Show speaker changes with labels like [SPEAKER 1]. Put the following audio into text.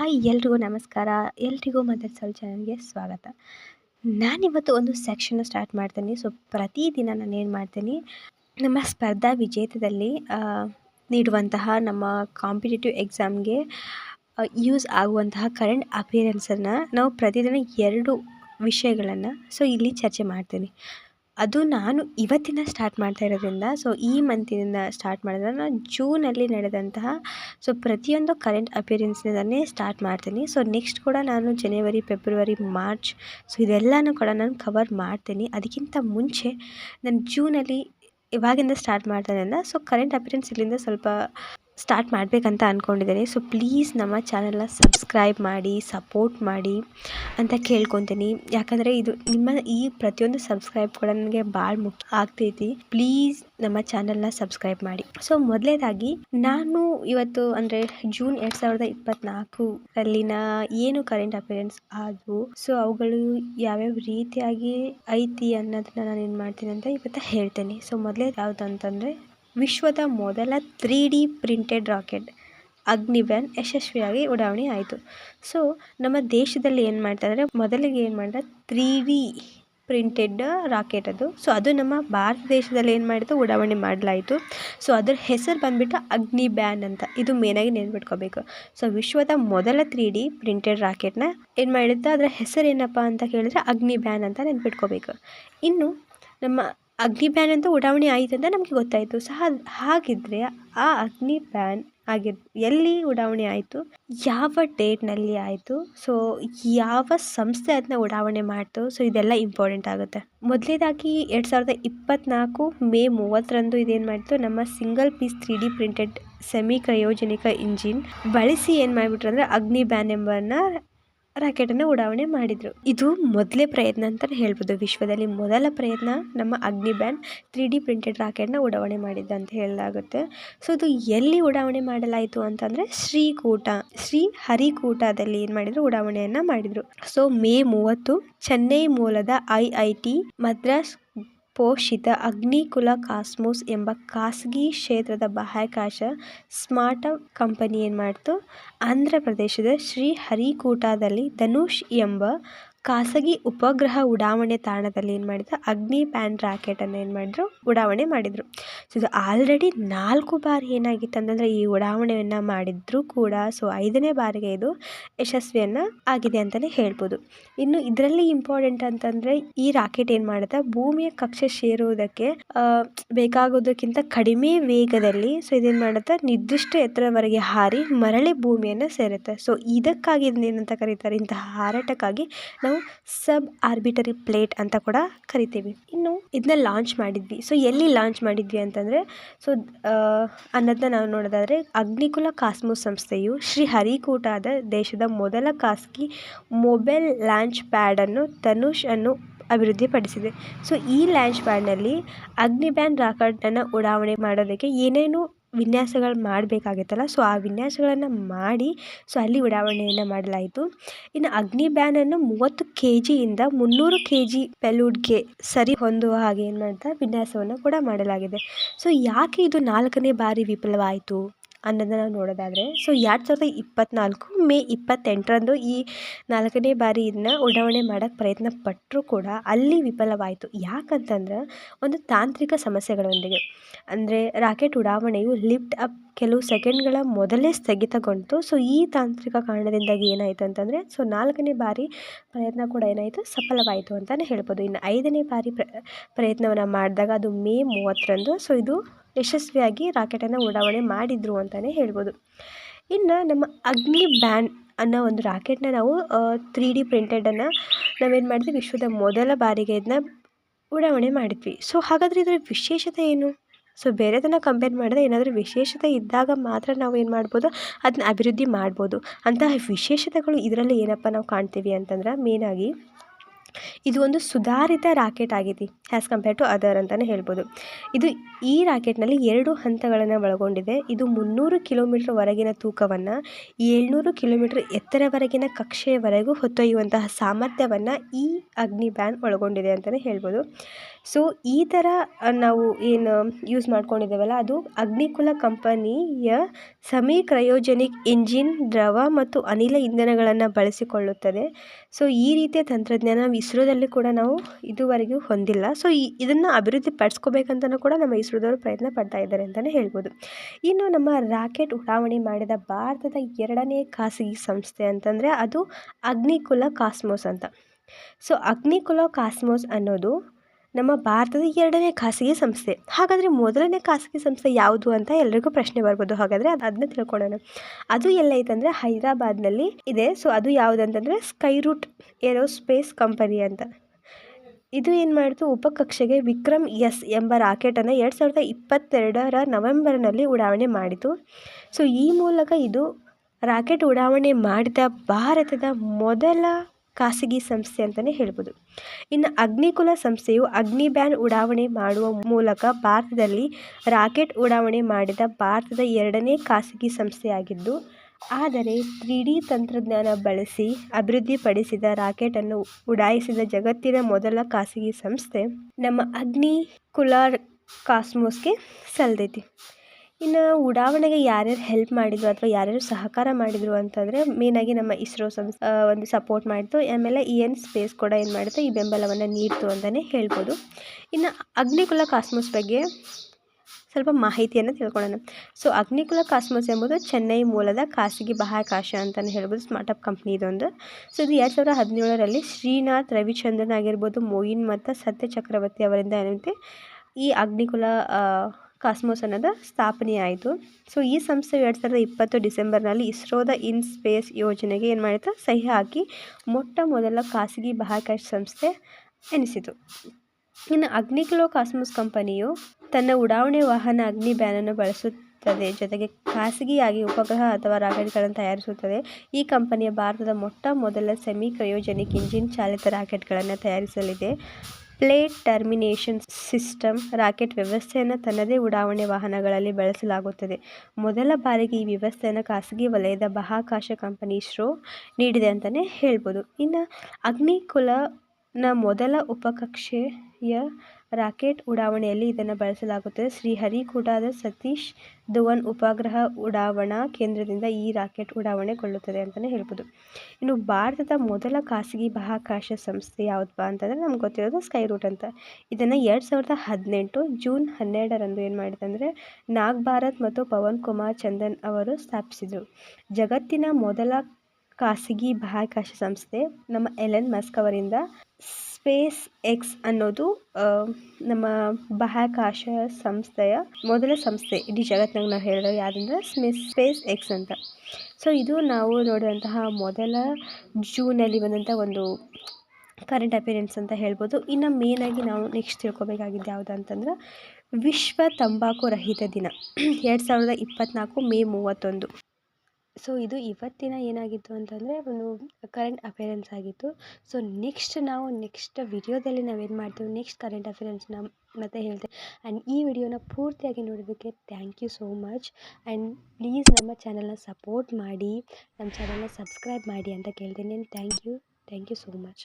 [SPEAKER 1] Hi ಎಲ್ರಿಗೂ ನಮಸ್ಕಾರ. ಎಲ್ರಿಗೂ ಮತ್ತೆ ಸಲ್ ಚಾನಲ್ಗೆ ಸ್ವಾಗತ. ನಾನಿವತ್ತು ಒಂದು ಸೆಕ್ಷನ್ನ ಸ್ಟಾರ್ಟ್ ಮಾಡ್ತೀನಿ. ಸೊ, ಪ್ರತಿದಿನ ನಾನು ಏನು ಮಾಡ್ತೀನಿ, ನಮ್ಮ ಸ್ಪರ್ಧಾ ವಿಜೇತದಲ್ಲಿ ನೀಡುವಂತಹ ನಮ್ಮ ಕಾಂಪಿಟೇಟಿವ್ ಎಕ್ಸಾಮ್ಗೆ ಯೂಸ್ ಆಗುವಂತಹ ಕರೆಂಟ್ ಅಪಿಯರೆನ್ಸನ್ನು ನಾವು ಪ್ರತಿದಿನ ಎರಡು ವಿಷಯಗಳನ್ನು, ಸೊ, ಇಲ್ಲಿ ಚರ್ಚೆ ಮಾಡ್ತೀನಿ. ಅದು ನಾನು ಇವತ್ತಿನ ಸ್ಟಾರ್ಟ್ ಮಾಡ್ತಾ ಇರೋದ್ರಿಂದ ಸೊ ಈ ಮಂತಿನಿಂದ ಸ್ಟಾರ್ಟ್ ಮಾಡಿದ್ರೆ ನಾನು ಜೂನಲ್ಲಿ ನಡೆದಂತಹ ಸೊ ಪ್ರತಿಯೊಂದು ಕರೆಂಟ್ ಅಪಿಯರೆನ್ಸ್ನಿಂದನೇ ಸ್ಟಾರ್ಟ್ ಮಾಡ್ತೀನಿ. ಸೊ ನೆಕ್ಸ್ಟ್ ಕೂಡ ನಾನು ಜನವರಿ ಫೆಬ್ರವರಿ ಮಾರ್ಚ್ ಸೊ ಇದೆಲ್ಲನೂ ಕೂಡ ನಾನು ಕವರ್ ಮಾಡ್ತೀನಿ. ಅದಕ್ಕಿಂತ ಮುಂಚೆ ನಾನು ಜೂನಲ್ಲಿ ಇವಾಗಿಂದ ಸ್ಟಾರ್ಟ್ ಮಾಡ್ತಾಯಿದ್ರಿಂದ ಸೊ ಕರೆಂಟ್ ಅಪಿಯರೆನ್ಸ್ ಇಲ್ಲಿಂದ ಸ್ವಲ್ಪ ಸ್ಟಾರ್ಟ್ ಮಾಡಬೇಕಂತ ಅಂದ್ಕೊಂಡಿದ್ದೀನಿ ಸೊ ಪ್ಲೀಸ್ ನಮ್ಮ ಚಾನಲ್ನ ಸಬ್ಸ್ಕ್ರೈಬ್ ಮಾಡಿ ಸಪೋರ್ಟ್ ಮಾಡಿ ಅಂತ ಕೇಳ್ಕೊತೀನಿ. ಯಾಕಂದರೆ ಇದು ನಿಮ್ಮ ಈ ಪ್ರತಿಯೊಂದು ಸಬ್ಸ್ಕ್ರೈಬ್ ಕೂಡ ನನಗೆ ಭಾಳ ಮುಖ್ಯ ಆಗ್ತೈತಿ. ಪ್ಲೀಸ್ ನಮ್ಮ ಚಾನಲ್ನ ಸಬ್ಸ್ಕ್ರೈಬ್ ಮಾಡಿ. ಸೊ ಮೊದಲೇದಾಗಿ ನಾನು ಇವತ್ತು ಅಂದರೆ ಜೂನ್ ಎರಡು ಸಾವಿರದ ಇಪ್ಪತ್ನಾಲ್ಕರಲ್ಲಿನ ಏನು ಕರೆಂಟ್ ಅಫೇರ್ಸ್ ಆದವು ಸೊ ಅವುಗಳು ಯಾವ್ಯಾವ ರೀತಿಯಾಗಿ ಐತಿ ಅನ್ನೋದನ್ನ ನಾನು ಏನು ಮಾಡ್ತೀನಿ ಅಂತ ಇವತ್ತು ಹೇಳ್ತೇನೆ. ಸೊ ಮೊದಲೇ ಯಾವುದು ಅಂತಂದರೆ ವಿಶ್ವದ ಮೊದಲ three D printed rocket. Agnibaan ಯಶಸ್ವಿಯಾಗಿ ಉಡಾವಣೆ ಆಯಿತು. ಸೊ, ನಮ್ಮ ದೇಶದಲ್ಲಿ ಏನು ಮಾಡ್ತಾರೆ ಮೊದಲಿಗೆ ಏನು ಮಾಡಿದ್ರೆ ತ್ರೀ ಡಿ ಪ್ರಿಂಟೆಡ್ ರಾಕೆಟ್ ಅದು. ಸೊ, ಅದು ನಮ್ಮ ಭಾರತ ದೇಶದಲ್ಲಿ ಏನು ಮಾಡಿತು ಉಡಾವಣೆ ಮಾಡಲಾಯಿತು. ಸೊ, ಅದ್ರ ಹೆಸರು ಬಂದುಬಿಟ್ಟು ಅಗ್ನಿ ಬ್ಯಾನ್ ಅಂತ. ಇದು ಮೇನಾಗಿ ನೆನ್ಪಿಟ್ಕೋಬೇಕು. ಸೊ, ವಿಶ್ವದ ಮೊದಲ ತ್ರೀ ಡಿ ಪ್ರಿಂಟೆಡ್ ರಾಕೆಟ್ನ ಏನು ಮಾಡಿದ್ದು? ಅದರ ಹೆಸರು ಏನಪ್ಪ ಅಂತ ಕೇಳಿದ್ರೆ ಅಗ್ನಿ ಬ್ಯಾನ್ ಅಂತ ನೆನ್ಪಿಟ್ಕೋಬೇಕು. ಇನ್ನು ನಮ್ಮ ಅಗ್ನಿ ಬ್ಯಾನ್ ಅಂತ ಉಡಾವಣೆ ಆಯಿತು ಅಂತ ನಮಗೆ ಗೊತ್ತಾಯಿತು. ಸಹ ಹಾಗಿದ್ದರೆ ಆ ಅಗ್ನಿ ಬ್ಯಾನ್ ಆಗಿರ್ ಎಲ್ಲಿ ಉಡಾವಣೆ ಆಯಿತು? ಯಾವ ಡೇಟ್ನಲ್ಲಿ ಆಯಿತು? ಸೊ, ಯಾವ ಸಂಸ್ಥೆ ಅದನ್ನ ಉಡಾವಣೆ ಮಾಡ್ತು? ಸೊ, ಇದೆಲ್ಲ ಇಂಪಾರ್ಟೆಂಟ್ ಆಗುತ್ತೆ. ಮೊದಲೇದಾಗಿ ಎರಡು ಸಾವಿರದ ಇಪ್ಪತ್ತ್ನಾಲ್ಕು ಮೇ ಮೂವತ್ತರಂದು ಇದೇನು ಮಾಡಿತು? ನಮ್ಮ single piece three D printed semi cryogenic engine ಬಳಸಿ ಏನು ಮಾಡಿಬಿಟ್ರು ಅಂದರೆ ಅಗ್ನಿ ಬ್ಯಾನ್ ಎಂಬನ್ನ ರಾಕೆಟನ್ನು ಉಡಾವಣೆ ಮಾಡಿದರು. ಇದು ಮೊದಲೇ ಪ್ರಯತ್ನ ಅಂತಲೇ ಹೇಳ್ಬೋದು. ವಿಶ್ವದಲ್ಲಿ ಮೊದಲ ಪ್ರಯತ್ನ ನಮ್ಮ Agnibaan three D printed ರಾಕೆಟ್ನ ಉಡಾವಣೆ ಮಾಡಿದ್ದ ಅಂತ ಹೇಳಲಾಗುತ್ತೆ. ಸೊ, ಇದು ಎಲ್ಲಿ ಉಡಾವಣೆ ಮಾಡಲಾಯಿತು ಅಂತಂದರೆ ಶ್ರೀಕೂಟ, ಶ್ರೀ ಹರಿಕೂಟದಲ್ಲಿ ಏನು ಮಾಡಿದರು? ಉಡಾವಣೆಯನ್ನು ಮಾಡಿದರು. ಸೊ, ಮೇ ಮೂವತ್ತು ಚೆನ್ನೈ ಮೂಲದ ಐ ಐ ಟಿ ಮದ್ರಾಸ್ ಪೋಷಿತ ಅಗ್ನಿಕುಲ ಕಾಸ್ಮೋಸ್ ಎಂಬ ಖಾಸಗಿ ಕ್ಷೇತ್ರದ ಬಾಹ್ಯಾಕಾಶ ಸ್ಮಾರ್ಟ್ ಕಂಪನಿ ಏನು ಮಾಡ್ತು ಆಂಧ್ರ ಪ್ರದೇಶದ ಶ್ರೀಹರಿಕೋಟಾದಲ್ಲಿ ಧನುಷ್ ಎಂಬ ಖಾಸಗಿ ಉಪಗ್ರಹ ಉಡಾವಣೆ ತಾಣದಲ್ಲಿ ಏನು ಮಾಡಿದ್ರು? ಅಗ್ನಿ ಪ್ಯಾನ್ ರಾಕೆಟನ್ನು ಏನು ಮಾಡಿದ್ರು? ಉಡಾವಣೆ ಮಾಡಿದರು. ಸೊ ಇದು ಆಲ್ರೆಡಿ ನಾಲ್ಕು ಬಾರಿ ಏನಾಗಿತ್ತು ಅಂತಂದರೆ ಈ ಉಡಾವಣೆಯನ್ನು ಮಾಡಿದ್ರು ಕೂಡ. ಸೊ ಐದನೇ ಬಾರಿಗೆ ಇದು ಯಶಸ್ವಿಯನ್ನು ಆಗಿದೆ ಅಂತಲೇ ಹೇಳ್ಬೋದು. ಇನ್ನು ಇದರಲ್ಲಿ ಇಂಪಾರ್ಟೆಂಟ್ ಅಂತಂದರೆ ಈ ರಾಕೆಟ್ ಏನು ಮಾಡುತ್ತೆ? ಭೂಮಿಯ ಕಕ್ಷೆ ಸೇರುವುದಕ್ಕೆ ಬೇಕಾಗೋದಕ್ಕಿಂತ ಕಡಿಮೆ ವೇಗದಲ್ಲಿ ಸೊ ಇದೇನು ಮಾಡುತ್ತೆ? ನಿರ್ದಿಷ್ಟ ಎತ್ತರವರೆಗೆ ಹಾರಿ ಮರಳಿ ಭೂಮಿಯನ್ನು ಸೇರುತ್ತೆ. ಸೊ ಇದಕ್ಕಾಗಿ ಇದನ್ನೇನಂತ ಕರೀತಾರೆ? ಇಂತಹ ಹಾರಾಟಕ್ಕಾಗಿ ನಾವು ಸಬ್ ಆರ್ಬಿಟರಿ ಪ್ಲೇಟ್ ಅಂತ ಕೂಡ ಕರಿತೀವಿ. ಇನ್ನು ಇದನ್ನ ಲಾಂಚ್ ಮಾಡಿದ್ವಿ. ಸೊ ಎಲ್ಲಿ ಲಾಂಚ್ ಮಾಡಿದ್ವಿ ಅಂತಂದರೆ ಸೊ ಅನ್ನೋದನ್ನ ನಾವು ನೋಡೋದಾದರೆ ಅಗ್ನಿಕುಲ ಕಾಸ್ಮೋಸ್ ಸಂಸ್ಥೆಯು ಶ್ರೀ ಹರಿಕೂಟದ ದೇಶದ ಮೊದಲ ಖಾಸಗಿ ಮೊಬೈಲ್ ಲಾಂಚ್ ಪ್ಯಾಡನ್ನು ತನುಷ್ ಅನ್ನು ಅಭಿವೃದ್ಧಿಪಡಿಸಿದೆ. ಸೊ ಈ ಲಾಂಚ್ ಪ್ಯಾಡ್ನಲ್ಲಿ ಅಗ್ನಿಬ್ಯಾನ್ ರಾಕೆಟನ್ನು ಉಡಾವಣೆ ಮಾಡೋದಕ್ಕೆ ಏನೇನು ವಿನ್ಯಾಸಗಳು ಮಾಡಬೇಕಾಗಿತ್ತಲ್ಲ, ಸೊ ಆ ವಿನ್ಯಾಸಗಳನ್ನು ಮಾಡಿ, ಸೊ ಅಲ್ಲಿ ಉಡಾವಣೆಯನ್ನು ಮಾಡಲಾಯಿತು. ಇನ್ನು ಅಗ್ನಿ ಬ್ಯಾನನ್ನು ಮೂವತ್ತು ಕೆ ಜಿಯಿಂದ ಮುನ್ನೂರು ಕೆ ಜಿ ಪೆಲೂಡ್ಗೆ ಸರಿ ಹೊಂದುವ ಹಾಗೆ ಏನು ಮಾಡ್ತಾ ವಿನ್ಯಾಸವನ್ನು ಕೂಡ ಮಾಡಲಾಗಿದೆ. ಸೊ ಯಾಕೆ ಇದು ನಾಲ್ಕನೇ ಬಾರಿ ವಿಫಲವಾಯಿತು? ಅನ್ನೋದನ್ನ ನಾವು ನೋಡೋದಾದರೆ ಸೊ ಎರಡು ಸಾವಿರದ ಇಪ್ಪತ್ತ್ನಾಲ್ಕು ಮೇ ಇಪ್ಪತ್ತೆಂಟರಂದು ಈ ನಾಲ್ಕನೇ ಬಾರಿ ಇದನ್ನ ಉಡಾವಣೆ ಮಾಡೋಕ್ಕೆ ಪ್ರಯತ್ನ ಪಟ್ಟರೂ ಕೂಡ ಅಲ್ಲಿ ವಿಫಲವಾಯಿತು. ಯಾಕಂತಂದ್ರೆ, ಒಂದು ತಾಂತ್ರಿಕ ಸಮಸ್ಯೆಗಳೊಂದಿಗೆ. ಅಂದರೆ ರಾಕೆಟ್ ಉಡಾವಣೆಯು ಲಿಫ್ಟ್ ಅಪ್ ಕೆಲವು ಸೆಕೆಂಡ್ಗಳ ಮೊದಲೇ ಸ್ಥಗಿತಗೊಂಡಿತು. ಸೊ ಈ ತಾಂತ್ರಿಕ ಕಾರಣದಿಂದಾಗಿ ಏನಾಯಿತು ಅಂತಂದರೆ ಸೊ ನಾಲ್ಕನೇ ಬಾರಿ ಪ್ರಯತ್ನ ಕೂಡ ಏನಾಯಿತು, ಸಫಲವಾಯಿತು ಅಂತಲೇ ಹೇಳ್ಬೋದು. ಇನ್ನು ಐದನೇ ಬಾರಿ ಪ್ರ, ಪ್ರಯತ್ನವನ್ನು ಮಾಡಿದಾಗ ಅದು ಮೇ ಮೂವತ್ತರಂದು ಸೊ ಇದು ಯಶಸ್ವಿಯಾಗಿ ರಾಕೆಟನ್ನು ಉಡಾವಣೆ ಮಾಡಿದರು ಅಂತಲೇ ಹೇಳ್ಬೋದು. ಇನ್ನು ನಮ್ಮ ಅಗ್ನಿ ಬ್ಯಾನ್ ಅನ್ನೋ ಒಂದು ರಾಕೆಟ್ನ ನಾವು ತ್ರೀ ಡಿ ಪ್ರಿಂಟೆಡನ್ನು ನಾವೇನು ಮಾಡಿದ್ವಿ? ವಿಶ್ವದ ಮೊದಲ ಬಾರಿಗೆ ಇದನ್ನ ಉಡಾವಣೆ ಮಾಡಿದ್ವಿ. ಸೊ ಹಾಗಾದರೆ ಇದರ ವಿಶೇಷತೆ ಏನು? ಸೊ ಬೇರೆದನ್ನು ಕಂಪೇರ್ ಮಾಡಿದ್ರೆ ಏನಾದರೂ ವಿಶೇಷತೆ ಇದ್ದಾಗ ಮಾತ್ರ ನಾವು ಏನು ಮಾಡ್ಬೋದು? ಅದನ್ನ ಅಭಿವೃದ್ಧಿ ಮಾಡ್ಬೋದು. ಅಂತಹ ವಿಶೇಷತೆಗಳು ಇದರಲ್ಲಿ ಏನಪ್ಪ ನಾವು ಕಾಣ್ತೀವಿ ಅಂತಂದ್ರೆ ಮೇನಾಗಿ ಇದು ಒಂದು ಸುಧಾರಿತ ರಾಕೆಟ್ ಆಗಿದೆ ಆ್ಯಸ್ ಕಂಪೇರ್ ಟು ಅದರ್ ಅಂತಲೇ ಹೇಳ್ಬೋದು. ಇದು ಈ ರಾಕೆಟ್ನಲ್ಲಿ ಎರಡು ಹಂತಗಳನ್ನು ಒಳಗೊಂಡಿದೆ. ಇದು ಮುನ್ನೂರು ಕಿಲೋಮೀಟ್ರ್ವರೆಗಿನ ತೂಕವನ್ನು, ಏಳ್ನೂರು ಕಿಲೋಮೀಟ್ರ್ ಎತ್ತರವರೆಗಿನ ಕಕ್ಷೆಯವರೆಗೂ ಹೊತ್ತೊಯ್ಯುವಂತಹ ಸಾಮರ್ಥ್ಯವನ್ನು ಈ ಅಗ್ನಿ ಬ್ಯಾನ್ ಒಳಗೊಂಡಿದೆ ಅಂತಲೇ ಹೇಳ್ಬೋದು. ಸೊ ಈ ಥರ ನಾವು ಏನು ಯೂಸ್ ಮಾಡ್ಕೊಂಡಿದ್ದೇವಲ್ಲ, ಅದು ಅಗ್ನಿಕುಲ ಕಂಪನಿಯ ಸಮಿ ಕ್ರಯೋಜೆನಿಕ್ ಇಂಜಿನ್ ದ್ರವ ಮತ್ತು ಅನಿಲ ಇಂಧನಗಳನ್ನು ಬಳಸಿಕೊಳ್ಳುತ್ತದೆ. ಸೊ ಈ ರೀತಿಯ ತಂತ್ರಜ್ಞಾನ ಇಸ್ರೋದಲ್ಲಿ ಕೂಡ ನಾವು ಇದುವರೆಗೂ ಹೊಂದಿಲ್ಲ. ಸೊ ಈ ಇದನ್ನು ಅಭಿವೃದ್ಧಿ ಪಡಿಸ್ಕೋಬೇಕಂತಲೂ ಕೂಡ ನಮ್ಮ ಇಸ್ರೋದವರು ಪ್ರಯತ್ನ ಪಡ್ತಾ ಇದ್ದಾರೆ ಅಂತಲೇ ಹೇಳ್ಬೋದು. ಇನ್ನು ನಮ್ಮ ರಾಕೆಟ್ ಉಡಾವಣೆ ಮಾಡಿದ ಭಾರತದ ಎರಡನೇ ಖಾಸಗಿ ಸಂಸ್ಥೆ ಅಂತಂದರೆ ಅದು ಅಗ್ನಿಕುಲ ಕಾಸ್ಮೋಸ್ ಅಂತ. ಸೊ ಅಗ್ನಿಕುಲ ಕಾಸ್ಮೋಸ್ ಅನ್ನೋದು ನಮ್ಮ ಭಾರತದ ಎರಡನೇ ಖಾಸಗಿ ಸಂಸ್ಥೆ. ಹಾಗಾದರೆ ಮೊದಲನೇ ಖಾಸಗಿ ಸಂಸ್ಥೆ ಯಾವುದು ಅಂತ ಎಲ್ರಿಗೂ ಪ್ರಶ್ನೆ ಬರ್ಬೋದು. ಹಾಗಾದರೆ ಅದು ಅದನ್ನ ತಿಳ್ಕೊಳ್ಳೋಣ. ಅದು ಎಲ್ಲೈತಂದರೆ ಹೈದರಾಬಾದ್ನಲ್ಲಿ ಇದೆ. ಸೊ ಅದು ಯಾವುದಂತಂದರೆ ಸ್ಕೈ ರೂಟ್ ಏರೋಸ್ಪೇಸ್ ಕಂಪನಿ ಅಂತ. ಇದು ಏನು ಮಾಡಿತು? ಉಪಕಕ್ಷೆಗೆ ವಿಕ್ರಮ್ ಎಸ್ ಎಂಬ ರಾಕೆಟನ್ನು ಎರಡು ಸಾವಿರದ ಇಪ್ಪತ್ತೆರಡರ ನವೆಂಬರ್ನಲ್ಲಿ ಉಡಾವಣೆ ಮಾಡಿತು. ಸೊ ಈ ಮೂಲಕ ಇದು ರಾಕೆಟ್ ಉಡಾವಣೆ ಮಾಡಿದ ಭಾರತದ ಮೊದಲ ಖಾಸಗಿ ಸಂಸ್ಥೆ ಅಂತಲೇ ಹೇಳ್ಬೋದು. ಇನ್ನು ಅಗ್ನಿಕುಲ ಸಂಸ್ಥೆಯು ಅಗ್ನಿ ಬ್ಯಾನ್ ಉಡಾವಣೆ ಮಾಡುವ ಮೂಲಕ ಭಾರತದಲ್ಲಿ ರಾಕೆಟ್ ಉಡಾವಣೆ ಮಾಡಿದ ಭಾರತದ ಎರಡನೇ ಖಾಸಗಿ ಸಂಸ್ಥೆಯಾಗಿದ್ದು, ಆದರೆ ತ್ರೀ ತಂತ್ರಜ್ಞಾನ ಬಳಸಿ ಅಭಿವೃದ್ಧಿಪಡಿಸಿದ ರಾಕೆಟನ್ನು ಉಡಾಯಿಸಿದ ಜಗತ್ತಿನ ಮೊದಲ ಖಾಸಗಿ ಸಂಸ್ಥೆ ನಮ್ಮ ಅಗ್ನಿ ಅಗ್ನಿಕುಲ ಕಾಸ್ಮೋಸ್ಗೆ ಸಲ್ದೈತಿ ಇನ್ನು ಉಡಾವಣೆಗೆ ಯಾರ್ಯಾರು ಹೆಲ್ಪ್ ಮಾಡಿದ್ರು ಅಥವಾ ಯಾರ್ಯಾರು ಸಹಕಾರ ಮಾಡಿದರು ಅಂತಂದರೆ ಮೇನಾಗಿ ನಮ್ಮ ಇಸ್ರೋ ಸಂಸ್ ಒಂದು ಸಪೋರ್ಟ್ ಮಾಡಿತು ಆಮೇಲೆ ಇ ಎನ್ ಸ್ಪೇಸ್ ಕೂಡ ಏನು ಮಾಡಿತು ಈ ಬೆಂಬಲವನ್ನು ನೀಡ್ತು ಅಂತಲೇ ಹೇಳ್ಬೋದು. ಇನ್ನು ಅಗ್ನಿಕುಲ ಕಾಸ್ಮೋಸ್ ಬಗ್ಗೆ ಸ್ವಲ್ಪ ಮಾಹಿತಿಯನ್ನು ತಿಳ್ಕೊಳ್ಳೋಣ. ಸೊ ಅಗ್ನಿಕುಲ ಕಾಸ್ಮೋಸ್ ಎಂಬುದು ಚೆನ್ನೈ ಮೂಲದ ಖಾಸಗಿ ಬಾಹ್ಯಾಕಾಶ ಅಂತಲೇ ಹೇಳ್ಬೋದು. ಸ್ಮಾರ್ಟ್ಅಪ್ ಕಂಪ್ನಿ ಇದೊಂದು. ಸೊ ಇದು ಎರಡು ಸಾವಿರದ ಹದಿನೇಳರಲ್ಲಿ ಶ್ರೀನಾಥ್ ರವಿಚಂದ್ರನ್ ಆಗಿರ್ಬೋದು. ಮೋಯಿನ್ ಮತ್ತು ಸತ್ಯ ಚಕ್ರವರ್ತಿ ಅವರಿಂದ ಏನಂತೆ? ಈ ಅಗ್ನಿಕುಲ ಕಾಸ್ಮೋಸ್ ಅನ್ನೋದು ಸ್ಥಾಪನೆ ಆಯಿತು. ಸೊ ಈ ಸಂಸ್ಥೆ ಎರಡು ಸಾವಿರದ ಇಪ್ಪತ್ತು ಡಿಸೆಂಬರ್ನಲ್ಲಿ ಇಸ್ರೋದ ಇನ್ ಸ್ಪೇಸ್ ಯೋಜನೆಗೆ ಏನು ಮಾಡಿತು? ಸಹಿ ಹಾಕಿ ಮೊಟ್ಟ ಮೊದಲ ಖಾಸಗಿ ಬಾಹ್ಯಾಕಾಶ ಸಂಸ್ಥೆ ಎನಿಸಿತು. ಇನ್ನು ಅಗ್ನಿಕ್ಲೋ ಕಾಸ್ಮೋಸ್ ಕಂಪನಿಯು ತನ್ನ ಉಡಾವಣೆ ವಾಹನ ಅಗ್ನಿ ಬ್ಯಾನನ್ನು ಬಳಸುತ್ತದೆ. ಜೊತೆಗೆ ಖಾಸಗಿಯಾಗಿ ಉಪಗ್ರಹ ಅಥವಾ ರಾಕೆಟ್ಗಳನ್ನು ತಯಾರಿಸುತ್ತದೆ. ಈ ಕಂಪನಿಯ ಭಾರತದ ಮೊಟ್ಟ ಮೊದಲ ಸೆಮಿ ಕ್ರಯೋಜೆನಿಕ್ ಇಂಜಿನ್ ಚಾಲಿತ ರಾಕೆಟ್ಗಳನ್ನು ತಯಾರಿಸಲಿದೆ. ಪ್ಲೇಟ್ ಟರ್ಮಿನೇಷನ್ ಸಿಸ್ಟಮ್ ರಾಕೆಟ್ ವ್ಯವಸ್ಥೆಯನ್ನು ತನ್ನದೇ ಉಡಾವಣೆ ವಾಹನಗಳಲ್ಲಿ ಬಳಸಲಾಗುತ್ತದೆ. ಮೊದಲ ಬಾರಿಗೆ ಈ ವ್ಯವಸ್ಥೆಯನ್ನು ಖಾಸಗಿ ವಲಯದ ಬಾಹ್ಯಾಕಾಶ ಕಂಪನಿ ಇಸ್ರೋ ನೀಡಿದೆ ಅಂತಲೇ ಹೇಳ್ಬೋದು. ಇನ್ನು ಅಗ್ನಿಕುಲನ ಮೊದಲ ಉಪಕಕ್ಷೆಯ ರಾಕೆಟ್ ಉಡಾವಣೆಯಲ್ಲಿ ಇದನ್ನು ಬಳಸಲಾಗುತ್ತದೆ. ಶ್ರೀಹರಿಕೋಟಾದ ಸತೀಶ್ ಧವನ್ ಉಪಗ್ರಹ ಉಡಾವಣಾ ಕೇಂದ್ರದಿಂದ ಈ ರಾಕೆಟ್ ಉಡಾವಣೆಗೊಳ್ಳುತ್ತದೆ ಅಂತಲೇ ಹೇಳ್ಬೋದು. ಇನ್ನು ಭಾರತದ ಮೊದಲ ಖಾಸಗಿ ಬಾಹ್ಯಾಕಾಶ ಸಂಸ್ಥೆ ಯಾವುದಪ್ಪ ಅಂತಂದರೆ ನಮ್ಗೆ ಗೊತ್ತಿರೋದು ಸ್ಕೈ ರೂಟ್ ಅಂತ. ಇದನ್ನು ಎರಡು ಸಾವಿರದ ಹದಿನೆಂಟು ಜೂನ್ ಹನ್ನೆರಡರಂದು ಏನು ಮಾಡಿದೆ ಅಂದರೆ ನಾಗ್ ಭಾರತ್ ಮತ್ತು ಪವನ್ ಕುಮಾರ್ ಚಂದನ್ ಅವರು ಸ್ಥಾಪಿಸಿದರು. ಜಗತ್ತಿನ ಮೊದಲ ಖಾಸಗಿ ಬಾಹ್ಯಾಕಾಶ ಸಂಸ್ಥೆ ನಮ್ಮ ಎಲೆನ್ ಮಸ್ಕ್ ಅವರಿಂದ ಸ್ಪೇಸ್ ಎಕ್ಸ್ ಅನ್ನೋದು ನಮ್ಮ ಬಾಹ್ಯಾಕಾಶ ಸಂಸ್ಥೆಯ ಮೊದಲ ಸಂಸ್ಥೆ ಇಡೀ ಜಗತ್ತಿನಾಗ ನಾವು ಹೇಳಿದ್ರೆ ಯಾವುದಂದ್ರೆ ಸ್ಮಿಸ್ ಸ್ಪೇಸ್ ಎಕ್ಸ್ ಅಂತ. ಸೊ, ಇದು ನಾವು ನೋಡಿದಂತಹ ಮೊದಲ ಜೂನಲ್ಲಿ ಬಂದಂಥ ಒಂದು ಕರೆಂಟ್ ಅಪಿಯರೆನ್ಸ್ ಅಂತ ಹೇಳ್ಬೋದು. ಇನ್ನು ಮೇನಾಗಿ ನಾವು ನೆಕ್ಸ್ಟ್ ತಿಳ್ಕೊಬೇಕಾಗಿದ್ದು ಯಾವುದು ಅಂತಂದ್ರೆ, ವಿಶ್ವ ತಂಬಾಕು ರಹಿತ ದಿನ. ಎರಡು ಸಾವಿರದ ಇಪ್ಪತ್ತ್ನಾಲ್ಕು ಮೇ ಮೂವತ್ತೊಂದು. ಸೊ ಇದು ಇವತ್ತಿನ ಏನಾಗಿತ್ತು ಅಂತಂದರೆ, ಒಂದು ಕರೆಂಟ್ ಅಫೇರೆನ್ಸ್ ಆಗಿತ್ತು. ಸೊ ನೆಕ್ಸ್ಟ್ ನಾವು ನೆಕ್ಸ್ಟ್ ವಿಡಿಯೋದಲ್ಲಿ ನಾವೇನು ಮಾಡ್ತೀವಿ? ನೆಕ್ಸ್ಟ್ ಕರೆಂಟ್ ಅಫೇರೆನ್ಸ್ನ ಮತ್ತೆ ಹೇಳ್ತೇವೆ ಆ್ಯಂಡ್ ಈ ವಿಡಿಯೋನ ಪೂರ್ತಿಯಾಗಿ ನೋಡೋದಕ್ಕೆ thank you so much and please ನಮ್ಮ ಚಾನಲ್ನ ಸಪೋರ್ಟ್ ಮಾಡಿ, ನಮ್ಮ ಚಾನಲ್ನ ಸಬ್ಸ್ಕ್ರೈಬ್ ಮಾಡಿ ಅಂತ ಕೇಳ್ತೀನಿ. Thank you thank you so much